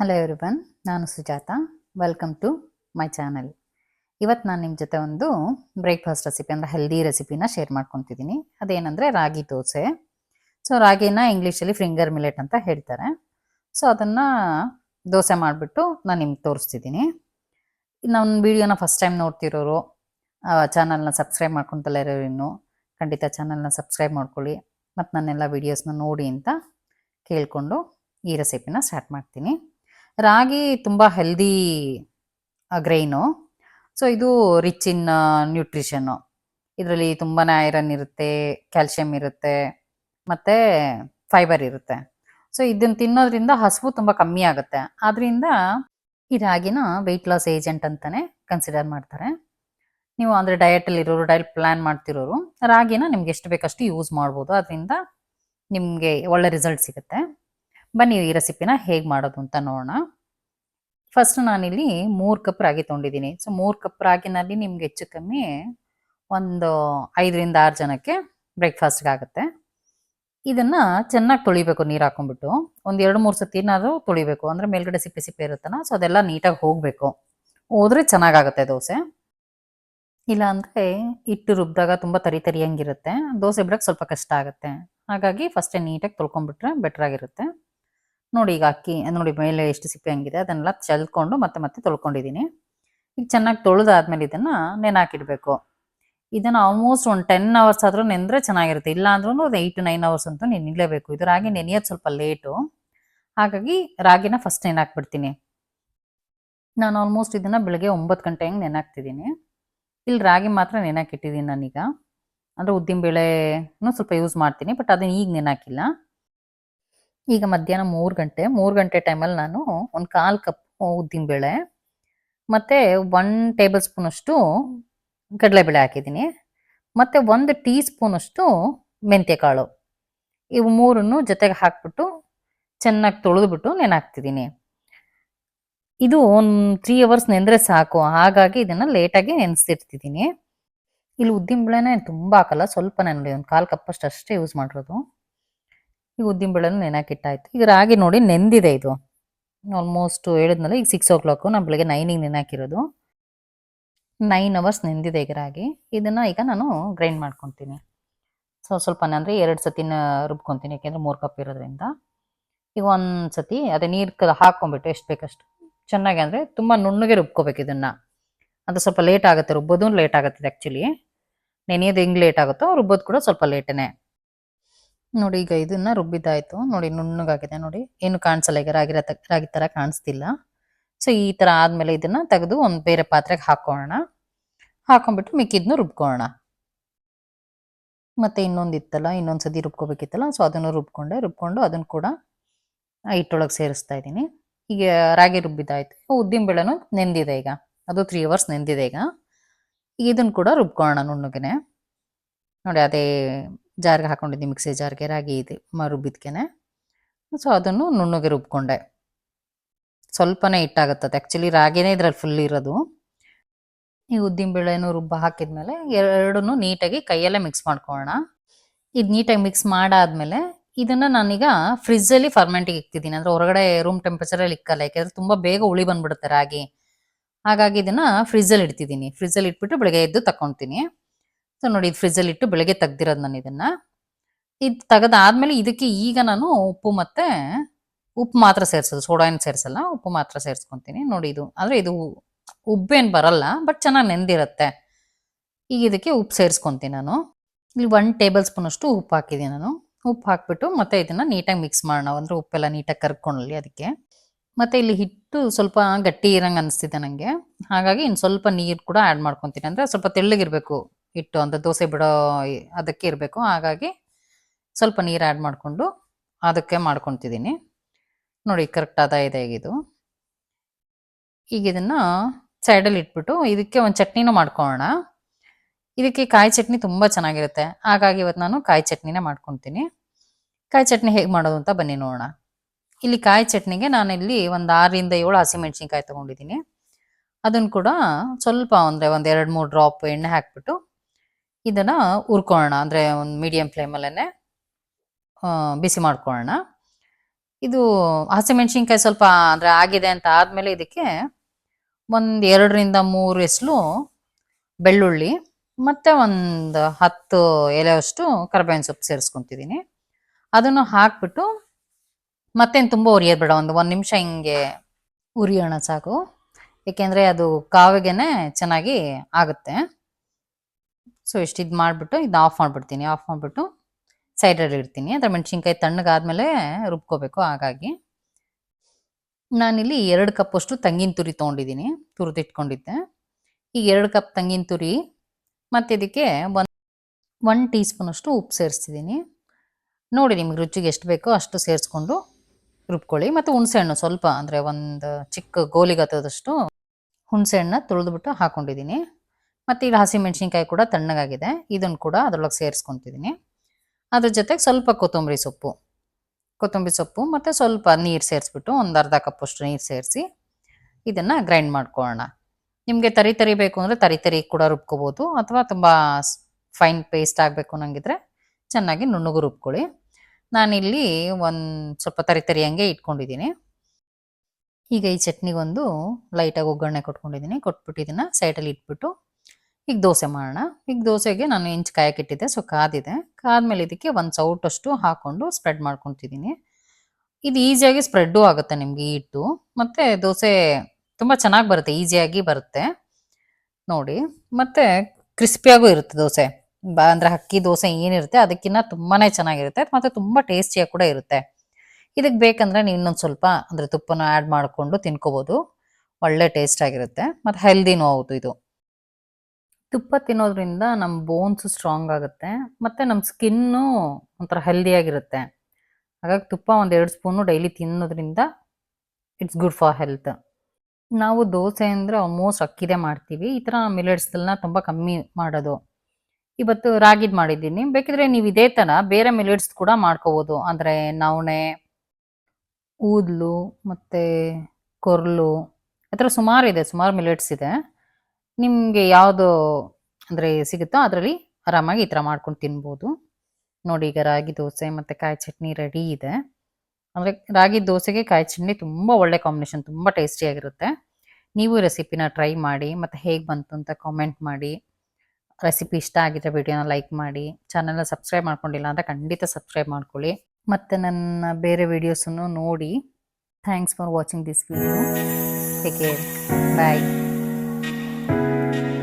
Hello everyone ನಾನು Sujatha. Welcome to my channel ಇವತ್ತು ನಾನು ನಿಮ್ಮ ಜೊತೆ ಒಂದು ಬ್ರೇಕ್ಫಾಸ್ಟ್ ರೆಸಿಪಿ ಅಂದರೆ ಹೆಲ್ದಿ ರೆಸಿಪಿನ ಶೇರ್ ಮಾಡ್ಕೊತಿದ್ದೀನಿ. ಅದೇನೆಂದರೆ ರಾಗಿ ದೋಸೆ. ಸೊ ರಾಗಿನ ಇಂಗ್ಲೀಷಲ್ಲಿ ಫಿಂಗರ್ ಮಿಲೆಟ್ ಅಂತ ಹೇಳ್ತಾರೆ. ಸೊ ಅದನ್ನು ದೋಸೆ ಮಾಡಿಬಿಟ್ಟು ನಾನು ನಿಮ್ಗೆ ತೋರಿಸ್ತಿದ್ದೀನಿ. ನನ್ನ ವಿಡಿಯೋನ ಫಸ್ಟ್ ಟೈಮ್ ನೋಡ್ತಿರೋರು ಚಾನಲ್ನ ಸಬ್ಸ್ಕ್ರೈಬ್ ಮಾಡ್ಕೊತಲ್ಲ ಇರೋರು ಇನ್ನು, ಖಂಡಿತ ಚಾನಲ್ನ ಸಬ್ಸ್ಕ್ರೈಬ್ ಮಾಡ್ಕೊಳ್ಳಿ. ಮತ್ತು ನನ್ನೆಲ್ಲ ವೀಡಿಯೋಸ್ನ ನೋಡಿ ಅಂತ ಕೇಳಿಕೊಂಡು ಈ ರೆಸಿಪಿನ ಸ್ಟಾರ್ಟ್ ಮಾಡ್ತೀನಿ. ರಾಗಿ ತುಂಬ ಹೆಲ್ದಿ ಗ್ರೈನು ಸೊ ಇದು ರಿಚ್ ಇನ್ ನ್ಯೂಟ್ರಿಷನ್ನು ಇದರಲ್ಲಿ ತುಂಬಾ ಐರನ್ ಇರುತ್ತೆ ಕ್ಯಾಲ್ಶಿಯಂ ಇರುತ್ತೆ, ಮತ್ತು ಫೈಬರ್ ಇರುತ್ತೆ. ಸೊ ಇದನ್ನು ತಿನ್ನೋದ್ರಿಂದ ಹಸಿವು ತುಂಬ ಕಮ್ಮಿ ಆಗುತ್ತೆ. ಆದ್ದರಿಂದ ಈ ರಾಗಿನ ವೆಯ್ಟ್ ಲಾಸ್ ಏಜೆಂಟ್ ಅಂತಾನೆ ಕನ್ಸಿಡರ್ ಮಾಡ್ತಾರೆ. ನೀವು ಅಂದರೆ ಡಯಟಲ್ಲಿ ಇರೋರು ಡಯಟ್ ಪ್ಲ್ಯಾನ್ ಮಾಡ್ತಿರೋರು, ರಾಗಿನ ನಿಮ್ಗೆ ಎಷ್ಟು ಬೇಕಷ್ಟು ಯೂಸ್ ಮಾಡ್ಬೋದು. ಅದರಿಂದ ನಿಮಗೆ ಒಳ್ಳೆ ರಿಸಲ್ಟ್ ಸಿಗುತ್ತೆ. ಬನ್ನಿ ಈ ರೆಸಿಪಿನ ಹೇಗೆ ಮಾಡೋದು ಅಂತ ನೋಡೋಣ. ಫಸ್ಟ್ ನಾನಿಲ್ಲಿ ಮೂರು ಕಪ್ ರಾಗಿ ತೊಗೊಂಡಿದ್ದೀನಿ. ಸೊ ಮೂರು ಕಪ್ ರಾಗಿನಲ್ಲಿ ನಿಮ್ಗೆ ಹೆಚ್ಚು ಕಮ್ಮಿ ಒಂದು ಐದರಿಂದ ಆರು ಜನಕ್ಕೆ ಬ್ರೇಕ್ಫಾಸ್ಟ್ಗೆ ಆಗುತ್ತೆ. ಇದನ್ನ ಚೆನ್ನಾಗಿ ತೊಳಿಬೇಕು, ನೀರು ಹಾಕೊಂಡ್ಬಿಟ್ಟು. ಒಂದು ಎರಡು ಮೂರು ಸತಿ ಏನಾದರೂ ತೊಳಿಬೇಕು. ಅಂದರೆ ಮೇಲ್ಗಡೆ ಸಿಪ್ಪೆ ಸಿಪ್ಪೆ ಇರುತ್ತಲ್ಲ ಸೊ ಅದೆಲ್ಲ ನೀಟಾಗಿ ಹೋಗಬೇಕು. ಹೋದ್ರೆ ಚೆನ್ನಾಗಾಗುತ್ತೆ ದೋಸೆ. ಇಲ್ಲ ಅಂದ್ರೆ ಹಿಟ್ಟು ರುಬ್ಬಿದಾಗ ತುಂಬ ತರಿ ತರಿಯಂಗಿರುತ್ತೆ. ದೋಸೆ ಬಿಡೋಕ್ಕೆ ಸ್ವಲ್ಪ ಕಷ್ಟ ಆಗುತ್ತೆ. ಹಾಗಾಗಿ ಫಸ್ಟೇ ನೀಟಾಗಿ ತೊಳ್ಕೊಂಡ್ಬಿಟ್ರೆ ಬೆಟ್ರಾಗಿರುತ್ತೆ ನೋಡಿ ಈಗ ಅಕ್ಕಿ ನೋಡಿ ಮೇಲೆ ಎಷ್ಟು ಸಿಪ್ಪೆ ಹಂಗಿದೆ, ಅದನ್ನೆಲ್ಲ ಚೆಲ್ಕೊಂಡು ಮತ್ತೆ ಮತ್ತೆ ತೊಳ್ಕೊಂಡಿದ್ದೀನಿ. ಈಗ ಚೆನ್ನಾಗಿ ತೊಳೆದಾದ್ಮೇಲೆ ಇದನ್ನ ನೆನಾಕಿಡಬೇಕು. ಇದನ್ನು ಆಲ್ಮೋಸ್ಟ್ ಒಂದು ಟೆನ್ ಅವರ್ಸ್ ಆದರೂ ನೆಂದ್ರೆ ಚೆನ್ನಾಗಿರುತ್ತೆ. ಇಲ್ಲ ಅಂದ್ರೂ ಒಂದು ಏಯ್ಟ್ ಟು ನೈನ್ ಅವರ್ಸ್ ಅಂತೂ ನೆನಿಲೇಬೇಕು ಇದು ರಾಗಿ ನೆನೆಯೋದು ಸ್ವಲ್ಪ ಲೇಟು ಹಾಗಾಗಿ ರಾಗಿನ ಫಸ್ಟ್ ನೆನಾಕ್ಬಿಡ್ತೀನಿ. ನಾನು ಆಲ್ಮೋಸ್ಟ್ ಇದನ್ನು ಬೆಳಗ್ಗೆ ಒಂಬತ್ತು ಗಂಟೆ ಹಂಗೆ ನೆನಾಕ್ತಿದ್ದೀನಿ. ಇಲ್ಲಿ ರಾಗಿ ಮಾತ್ರ ನೆನಾಕಿಟ್ಟಿದ್ದೀನಿ ನಾನೀಗ. ಅಂದರೆ ಉದ್ದಿನ ಬೇಳೆನೂ ಸ್ವಲ್ಪ ಯೂಸ್ ಮಾಡ್ತೀನಿ ಬಟ್ ಅದನ್ನ ಈಗ ನೆನಾಕಿಲ್ಲ. ಈಗ ಮಧ್ಯಾಹ್ನ ಮೂರು ಗಂಟೆ ಮೂರು ಗಂಟೆ ಟೈಮಲ್ಲಿ ನಾನು ಒಂದು ಕಾಲು ಕಪ್ ಉದ್ದಿನಬೇಳೆ ಮತ್ತು ಒನ್ ಟೇಬಲ್ ಸ್ಪೂನಷ್ಟು ಕಡಲೆಬೇಳೆ ಹಾಕಿದ್ದೀನಿ, ಮತ್ತು ಒಂದು ಟೀ ಸ್ಪೂನಷ್ಟು ಮೆಂತ್ಯಕಾಳು. ಇವು ಮೂರನ್ನು ಜೊತೆಗೆ ಹಾಕ್ಬಿಟ್ಟು ಚೆನ್ನಾಗಿ ತೊಳೆದ್ಬಿಟ್ಟು ನೆನಾಕ್ತಿದ್ದೀನಿ ಇದು ಒಂದು ತ್ರೀ ಅವರ್ಸ್ ನೆಂದರೆ ಸಾಕು, ಹಾಗಾಗಿ ಇದನ್ನು ಲೇಟಾಗಿ ನೆನೆಸಿರ್ತಿದ್ದೀನಿ ಇಲ್ಲಿ ಉದ್ದಿನ ಬೇಳೆನ ತುಂಬ ಹಾಕಲ್ಲ, ಸ್ವಲ್ಪ ನೋಡಿ ಒಂದು ಕಾಲು ಕಪ್ಪಷ್ಟು ಅಷ್ಟೇ ಯೂಸ್ ಮಾಡಿರೋದು. ಈ ಉದ್ದಿನಬೇಳೆನೂ ನೆನಾಕಿಟ್ಟಾಯ್ತು ಈಗ ರಾಗಿ ನೋಡಿ ನೆಂದಿದೆ ಇದು. ಆಲ್ಮೋಸ್ಟ್ ಹೇಳಿದ್ನಲ್ಲ, ಈಗ ಸಿಕ್ಸ್ ಓ ಕ್ಲಾಕು ನಾನು ಬೆಳಗ್ಗೆ ನೈನಿಗೆ ನೆನಾಕಿರೋದು ನೈನ್ ಅವರ್ಸ್ ನೆಂದಿದೆ ಈಗ ರಾಗಿ. ಇದನ್ನು ಈಗ ನಾನು ಗ್ರೈಂಡ್ ಮಾಡ್ಕೊತೀನಿ. ಸೊ ಸ್ವಲ್ಪ ಅಂದರೆ ಎರಡು ಸತಿನ ರುಬ್ಕೊತೀನಿ, ಯಾಕೆಂದರೆ ಮೂರು ಕಪ್ ಇರೋದ್ರಿಂದ. ಈಗ ಒಂದ್ಸತಿ ಅದೇ ನೀರು ಹಾಕ್ಕೊಂಬಿಟ್ಟು ಎಷ್ಟು ಬೇಕಷ್ಟು. ಚೆನ್ನಾಗಿ ಅಂದರೆ ತುಂಬ ನುಣ್ಣಗೆ ರುಬ್ಕೋಬೇಕು ಇದನ್ನು. ಅದು ಸ್ವಲ್ಪ ಲೇಟ್ ಆಗುತ್ತೆ, ರುಬ್ಬೋದು ಲೇಟ್ ಆಗುತ್ತೆ ಆ್ಯಕ್ಚುಲಿ ನೆನೆಯೋದು ಹೆಂಗೆ ಲೇಟ್ ಆಗುತ್ತೋ ರುಬ್ಬೋದು ಕೂಡ ಸ್ವಲ್ಪ ಲೇಟೇ ನೋಡಿ ಈಗ ಇದನ್ನ ರುಬ್ಬಿದ್ದಾಯ್ತು. ನೋಡಿ ನುಣ್ಣಗಾಗಿದೆ ನೋಡಿ. ಏನು ಕಾಣಿಸಲ್ಲ, ಈಗ ರಾಗಿ ರಾಗಿ ತರ ಕಾಣಿಸ್ತಿಲ್ಲ. ಸೊ ಈ ತರ ಆದ್ಮೇಲೆ ಇದನ್ನ ತೆಗೆದು ಒಂದು ಬೇರೆ ಪಾತ್ರೆಗೆ ಹಾಕೋಣ ಹಾಕೊಂಡ್ಬಿಟ್ಟು ಮಿಕ್ಕಿದ್ನು ರುಬ್ಕೊಳ್ಳೋಣ. ಮತ್ತೆ ಇನ್ನೊಂದಿತ್ತಲ್ಲ ಇನ್ನೊಂದು ಸತಿ ರುಬ್ಕೋಬೇಕಿತ್ತಲ್ಲ ಸೊ ಅದನ್ನು ರುಬ್ಕೊಂಡೆ, ರುಬ್ಕೊಂಡು ಅದನ್ನು ಕೂಡ ಹಿಟ್ಟೊಳಗೆ ಸೇರಿಸ್ತಾ ಇದ್ದೀನಿ. ಈಗ ರಾಗಿ ರುಬ್ಬಿದ್ದಾಯ್ತು. ಉದ್ದಿನ ಬೇಳೆನೂ ನೆಂದಿದೆ ಈಗ. ಅದು ತ್ರೀ ಅವರ್ಸ್ ನೆಂದಿದೆ ಈಗ. ಇದನ್ನು ಕೂಡ ರುಬ್ಕೊಳ್ಳೋಣ ನುಣ್ಣಗೆ. ನೋಡಿ, ಅದೇ ಜಾರ್ಗೆ ಹಾಕೊಂಡಿದ್ದೆ, ಮಿಕ್ಸಿ ಜಾರ್ಗೆ ರಾಗಿ ಇದೆ ರುಬ್ಬಿದ್ಕೆನೆ ಸೊ ಅದನ್ನು ನುಣ್ಣಗೆ ರುಬ್ಕೊಂಡೆ. ಸ್ವಲ್ಪನೇ ಹಿಟ್ಟಾಗುತ್ತದೆ. ಆ್ಯಕ್ಚುಲಿ ರಾಗಿನೇ ಇದ್ರಲ್ಲಿ ಫುಲ್ ಇರೋದು. ಈ ಉದ್ದಿನಬೇಳೆನೂ ರುಬ್ಬ ಹಾಕಿದ್ಮೇಲೆ ಎರಡನ್ನೂ ನೀಟಾಗಿ ಕೈಯಲ್ಲೇ ಮಿಕ್ಸ್ ಮಾಡ್ಕೊಳ್ಳೋಣ. ಇದು ನೀಟಾಗಿ ಮಿಕ್ಸ್ ಮಾಡಾದ್ಮೇಲೆ ಇದನ್ನ ನಾನೀಗ ಫ್ರಿಜ್ಜಲ್ಲಿ ಫರ್ಮೆಂಟಿಗೆ ಇಕ್ತಿದ್ದೀನಿ. ಅಂದರೆ ಹೊರಗಡೆ ರೂಮ್ ಟೆಂಪ್ರೇಚರಲ್ಲಿ ಇಕ್ಕಲ್ಲ, ಯಾಕೆಂದರೆ ತುಂಬ ಬೇಗ ಉಳಿ ಬಂದ್ಬಿಡುತ್ತೆ ರಾಗಿ. ಹಾಗಾಗಿ ಇದನ್ನ ಫ್ರಿಜ್ಜಲ್ಲಿ ಇಡ್ತಿದ್ದೀನಿ. ಫ್ರಿಜ್ಜಲ್ಲಿ ಇಟ್ಬಿಟ್ಟು ಬೆಳಗ್ಗೆ ಎದ್ದು ತಗೊತೀನಿ ಸೊ ನೋಡಿ ಇದು ಫ್ರಿಜ್ಜಲ್ಲಿ ಇಟ್ಟು ಬೆಳಗ್ಗೆ ತೆಗ್ದಿರೋದು ನಾನು ಇದನ್ನ. ಇದು ತೆಗೆದಾದ್ಮೇಲೆ ಇದಕ್ಕೆ ಈಗ ನಾನು ಉಪ್ಪು ಮತ್ತೆ ಉಪ್ಪು ಮಾತ್ರ ಸೇರಿಸೋದು, ಸೋಡಾ ಏನು ಸೇರಿಸಲ್ಲ, ಉಪ್ಪು ಮಾತ್ರ ಸೇರಿಸ್ಕೊತೀನಿ. ನೋಡಿ ಇದು ಅಂದರೆ ಇದು ಉಪ್ಪೇನು ಬರಲ್ಲ, ಬಟ್ ಚೆನ್ನಾಗಿ ನೆಂದಿರುತ್ತೆ. ಈಗ ಇದಕ್ಕೆ ಉಪ್ಪು ಸೇರಿಸ್ಕೊತೀನಿ ನಾನು. ಇಲ್ಲಿ ಒನ್ ಟೇಬಲ್ ಸ್ಪೂನ್ ಅಷ್ಟು ಉಪ್ಪು ಹಾಕಿದ್ದೀನಿ ನಾನು. ಉಪ್ಪು ಹಾಕ್ಬಿಟ್ಟು ಮತ್ತೆ ಇದನ್ನ ನೀಟಾಗಿ ಮಿಕ್ಸ್ ಮಾಡೋಣ. ಅಂದರೆ ಉಪ್ಪೆಲ್ಲ ನೀಟಾಗಿ ಕರ್ಕೊಳ್ಳಿ ಅದಕ್ಕೆ. ಮತ್ತೆ ಇಲ್ಲಿ ಹಿಟ್ಟು ಸ್ವಲ್ಪ ಗಟ್ಟಿ ಇರಂಗೆ ಅನಿಸ್ತಿದೆ ನನಗೆ ಹಾಗಾಗಿ ಇನ್ನು ಸ್ವಲ್ಪ ನೀರು ಕೂಡ ಆ್ಯಡ್ ಮಾಡ್ಕೊತೀನಿ. ಅಂದರೆ ಸ್ವಲ್ಪ ತೆಳ್ಳಗಿರಬೇಕು. ಹಿಟ್ಟು ಅಂತ ದೋಸೆ ಬಿಡೋ ಅದಕ್ಕೆ ಇರಬೇಕು. ಹಾಗಾಗಿ ಸ್ವಲ್ಪ ನೀರು ಆ್ಯಡ್ ಮಾಡಿಕೊಂಡು ಅದಕ್ಕೆ ಮಾಡ್ಕೊತಿದ್ದೀನಿ. ನೋಡಿ ಕರೆಕ್ಟ್ ಅದ ಇದೆ ಇದು. ಈಗ ಇದನ್ನು ಸೈಡಲ್ಲಿ ಇಟ್ಬಿಟ್ಟು ಇದಕ್ಕೆ ಒಂದು ಚಟ್ನಿನೂ ಮಾಡ್ಕೊಳ್ಳೋಣ. ಇದಕ್ಕೆ ಕಾಯಿ ಚಟ್ನಿ ತುಂಬ ಚೆನ್ನಾಗಿರುತ್ತೆ. ಹಾಗಾಗಿ ಇವತ್ತು ನಾನು ಕಾಯಿ ಚಟ್ನಿನೇ ಮಾಡ್ಕೊತೀನಿ. ಕಾಯಿ ಚಟ್ನಿ ಹೇಗೆ ಮಾಡೋದು ಅಂತ ಬನ್ನಿ ನೋಡೋಣ. ಇಲ್ಲಿ ಕಾಯಿ ಚಟ್ನಿಗೆ ನಾನು ಇಲ್ಲಿ ಒಂದು ಆರರಿಂದ ಏಳು ಹಸಿಮೆಣ್ಸಿನ್ಕಾಯಿ ತೊಗೊಂಡಿದ್ದೀನಿ. ಅದನ್ನು ಕೂಡ ಸ್ವಲ್ಪ ಅಂದರೆ ಒಂದು ಎರಡು ಮೂರು ಡ್ರಾಪ್ ಎಣ್ಣೆ ಹಾಕ್ಬಿಟ್ಟು ಇದನ್ನ ಹುರ್ಕೊಳ್ಳೋಣ ಅಂದರೆ ಒಂದು ಮೀಡಿಯಂ ಫ್ಲೇಮಲ್ಲೇ ಬಿಸಿ ಮಾಡ್ಕೊಳ್ಳೋಣ ಇದು ಹಸಿಮೆಣಸಿನ್ಕಾಯಿ ಸ್ವಲ್ಪ ಅಂದರೆ ಆಗಿದೆ ಅಂತ ಆದಮೇಲೆ ಇದಕ್ಕೆ ಒಂದು ಎರಡರಿಂದ ಮೂರು ಎಸ್ಲು ಬೆಳ್ಳುಳ್ಳಿ, ಮತ್ತು ಒಂದು ಹತ್ತು ಎಲೆಯಷ್ಟು ಕರಿಬೇವಿನ ಸೊಪ್ಪು ಸೇರಿಸ್ಕೊತಿದ್ದೀನಿ. ಅದನ್ನು ಹಾಕ್ಬಿಟ್ಟು ಮತ್ತೇನು ತುಂಬ ಉರಿಯೋದು ಬೇಡ, ಒಂದು ಒಂದು ನಿಮಿಷ ಹಿಂಗೆ ಉರಿಯೋಣ ಸಾಕು. ಏಕೆಂದರೆ ಅದು ಕಾವಿಗೆನೆ ಚೆನ್ನಾಗಿ ಆಗುತ್ತೆ. ಸೊ ಇಷ್ಟು ಇದು ಮಾಡಿಬಿಟ್ಟು ಇದನ್ನ ಆಫ್ ಮಾಡಿಬಿಡ್ತೀನಿ. ಆಫ್ ಮಾಡಿಬಿಟ್ಟು ಸೈಡಲ್ಲಿ ಇಡ್ತೀನಿ. ಅದರ ಮೆಣಸಿನ್ಕಾಯಿ ತಣ್ಣಗಾದ್ಮೇಲೆ ರುಬ್ಕೋಬೇಕು. ಹಾಗಾಗಿ ನಾನಿಲ್ಲಿ ಎರಡು ಕಪ್ಪಷ್ಟು ತಂಗಿನ ತುರಿ ತೊಗೊಂಡಿದ್ದೀನಿ. ತುರಿದಿಟ್ಕೊಂಡಿದ್ದೆ. ಈಗ ಎರಡು ಕಪ್ ತಂಗಿನ ತುರಿ, ಮತ್ತು ಇದಕ್ಕೆ ಒಂದು ಒನ್ ಟೀ ಸ್ಪೂನಷ್ಟು ಉಪ್ಪು ಸೇರಿಸ್ತಿದ್ದೀನಿ. ನೋಡಿ ನಿಮ್ಗೆ ರುಚಿಗೆ ಎಷ್ಟು ಬೇಕೋ ಅಷ್ಟು ಸೇರಿಸ್ಕೊಂಡು ರುಬ್ಕೊಳ್ಳಿ. ಮತ್ತು ಹುಣಸೆಹಣ್ಣು ಸ್ವಲ್ಪ ಅಂದರೆ ಒಂದು ಚಿಕ್ಕ ಗೋಲಿಗತ್ತದಷ್ಟು ಹುಣಸೆಹಣ್ಣ ತುಳಿದ್ಬಿಟ್ಟು ಹಾಕ್ಕೊಂಡಿದ್ದೀನಿ ಮತ್ತು ಈಗ ಹಸಿಮೆಣ್ಸಿನ್ಕಾಯಿ ಕೂಡ ತಣ್ಣಗಾಗಿದೆ. ಇದನ್ನು ಕೂಡ ಅದರೊಳಗೆ ಸೇರಿಸ್ಕೊತಿದ್ದೀನಿ ಅದ್ರ ಜೊತೆಗೆ ಸ್ವಲ್ಪ ಕೊತ್ತಂಬರಿ ಸೊಪ್ಪು. ಕೊತ್ತಂಬರಿ ಸೊಪ್ಪು ಮತ್ತು ಸ್ವಲ್ಪ ನೀರು ಸೇರಿಸ್ಬಿಟ್ಟು ಒಂದು ಅರ್ಧ ಕಪ್ಪಷ್ಟು ನೀರು ಸೇರಿಸಿ ಇದನ್ನು ಗ್ರೈಂಡ್ ಮಾಡ್ಕೊಳ್ಳೋಣ ನಿಮಗೆ ತರಿ ತರಿ ಬೇಕು ಅಂದರೆ ತರಿ ತರಿ ಕೂಡ ರುಬ್ಕೋಬೋದು ಅಥವಾ ತುಂಬ ಫೈನ್ ಪೇಸ್ಟ್ ಆಗಬೇಕು ಅನ್ನಂಗಿದ್ರೆ ಚೆನ್ನಾಗಿ ನುಣ್ಣಗೆ ರುಬ್ಕೊಳ್ಳಿ. ನಾನಿಲ್ಲಿ ಒಂದು ಸ್ವಲ್ಪ ತರಿ ತರಿ ಹಂಗೆ ಇಟ್ಕೊಂಡಿದ್ದೀನಿ ಈಗ ಈ ಚಟ್ನಿಗೊಂದು ಲೈಟಾಗಿ ಒಗ್ಗರಣೆ ಕೊಟ್ಕೊಂಡಿದ್ದೀನಿ ಕೊಟ್ಬಿಟ್ಟು ಇದನ್ನು ಸೈಡಲ್ಲಿ ಇಟ್ಬಿಟ್ಟು ಈಗ ದೋಸೆ ಮಾಡೋಣ. ಈಗ ದೋಸೆಗೆ ನಾನು ಇಂಚು ಕಾಯಕ್ಕಿಟ್ಟಿದ್ದೆ ಸೊ ಕಾದಿದೆ. ಕಾದ್ಮೇಲೆ ಇದಕ್ಕೆ ಒಂದು ಸೌಟಷ್ಟು ಹಾಕ್ಕೊಂಡು ಸ್ಪ್ರೆಡ್ ಮಾಡ್ಕೊತಿದ್ದೀನಿ ಇದು ಈಸಿಯಾಗಿ ಸ್ಪ್ರೆಡ್ಡು ಆಗುತ್ತೆ ನಿಮಗೆ ಈ ಹಿಟ್ಟು. ಮತ್ತು ದೋಸೆ ತುಂಬ ಚೆನ್ನಾಗಿ ಬರುತ್ತೆ, ಈಸಿಯಾಗಿ ಬರುತ್ತೆ. ನೋಡಿ, ಮತ್ತು ಕ್ರಿಸ್ಪಿಯಾಗೂ ಇರುತ್ತೆ ದೋಸೆ. ಬ, ಅಂದರೆ ಅಕ್ಕಿ ದೋಸೆ ಏನಿರುತ್ತೆ ಅದಕ್ಕಿಂತ ತುಂಬಾ ಚೆನ್ನಾಗಿರುತ್ತೆ, ಮತ್ತು ತುಂಬ ಟೇಸ್ಟಿಯಾಗಿ ಕೂಡ ಇರುತ್ತೆ. ಇದಕ್ಕೆ ಬೇಕಂದರೆ ನೀವು ಇನ್ನೊಂದು ಸ್ವಲ್ಪ, ಅಂದರೆ ತುಪ್ಪನ ಆ್ಯಡ್ ಮಾಡಿಕೊಂಡು ತಿನ್ಕೋಬೋದು. ಒಳ್ಳೆ ಟೇಸ್ಟ್ ಆಗಿರುತ್ತೆ, ಮತ್ತು ಹೆಲ್ದಿನೂ ಹೌದು ಇದು. ತುಪ್ಪ ತಿನ್ನೋದ್ರಿಂದ ನಮ್ಮ ಬೋನ್ಸ್ ಸ್ಟ್ರಾಂಗ್ ಆಗುತ್ತೆ, ಮತ್ತು ನಮ್ಮ ಸ್ಕಿನ್ನು ಒಂಥರ ಹೆಲ್ದಿಯಾಗಿರುತ್ತೆ ಹಾಗಾಗಿ ತುಪ್ಪ ಒಂದು ಎರಡು ಸ್ಪೂನು ಡೈಲಿ ತಿನ್ನೋದ್ರಿಂದ ಇಟ್ಸ್ ಗುಡ್ ಫಾರ್ ಹೆಲ್ತ್ ನಾವು ದೋಸೆ ಅಂದರೆ ಆಲ್ಮೋಸ್ಟ್ ಅಕ್ಕಿದೆ ಮಾಡ್ತೀವಿ. ಈ ಥರ ಮಿಲೆಟ್ಸ್ಗಳನ್ನ ತುಂಬ ಕಮ್ಮಿ ಮಾಡೋದು. ಇವತ್ತು ರಾಗಿದ್ ಮಾಡಿದ್ದೀನಿ. ಬೇಕಿದ್ರೆ ನೀವು ಇದೇ ಥರ ಬೇರೆ ಮಿಲೆಟ್ಸ್ ಕೂಡ ಮಾಡ್ಕೋಬೋದು. ಅಂದರೆ ನವಣೆ, ಊದ್ಲು, ಮತ್ತು ಕೊರಲು ಆ ಥರ ಸುಮಾರು ಇದೆ, ಸುಮಾರು ಮಿಲೆಟ್ಸ್ ಇದೆ. ನಿಮಗೆ ಯಾವುದು ಅಂದರೆ ಸಿಗುತ್ತೋ ಅದರಲ್ಲಿ ಆರಾಮಾಗಿ ಈ ಥರ ಮಾಡ್ಕೊಂಡು ತಿನ್ಬೋದು. ನೋಡಿ, ಈಗ ರಾಗಿ ದೋಸೆ ಮತ್ತು ಕಾಯಿ ಚಟ್ನಿ ರೆಡಿ ಇದೆ. ಅಂದರೆ ರಾಗಿ ದೋಸೆಗೆ ಕಾಯಿ ಚಟ್ನಿ ತುಂಬ ಒಳ್ಳೆ ಕಾಂಬಿನೇಷನ್ ತುಂಬ ಟೇಸ್ಟಿಯಾಗಿರುತ್ತೆ ನೀವು ರೆಸಿಪಿನ ಟ್ರೈ ಮಾಡಿ, ಮತ್ತು ಹೇಗೆ ಬಂತು ಅಂತ ಕಾಮೆಂಟ್ ಮಾಡಿ. ರೆಸಿಪಿ ಇಷ್ಟ ಆಗಿದ್ರೆ ವಿಡಿಯೋನ ಲೈಕ್ ಮಾಡಿ. ಚಾನಲ್ನ ಸಬ್ಸ್ಕ್ರೈಬ್ ಮಾಡ್ಕೊಂಡಿಲ್ಲ ಅಂದರೆ ಖಂಡಿತ ಸಬ್ಸ್ಕ್ರೈಬ್ ಮಾಡ್ಕೊಳ್ಳಿ. ಮತ್ತು ನನ್ನ ಬೇರೆ ವಿಡಿಯೋಸನ್ನು ನೋಡಿ. Thanks for watching this video take care bye Bye.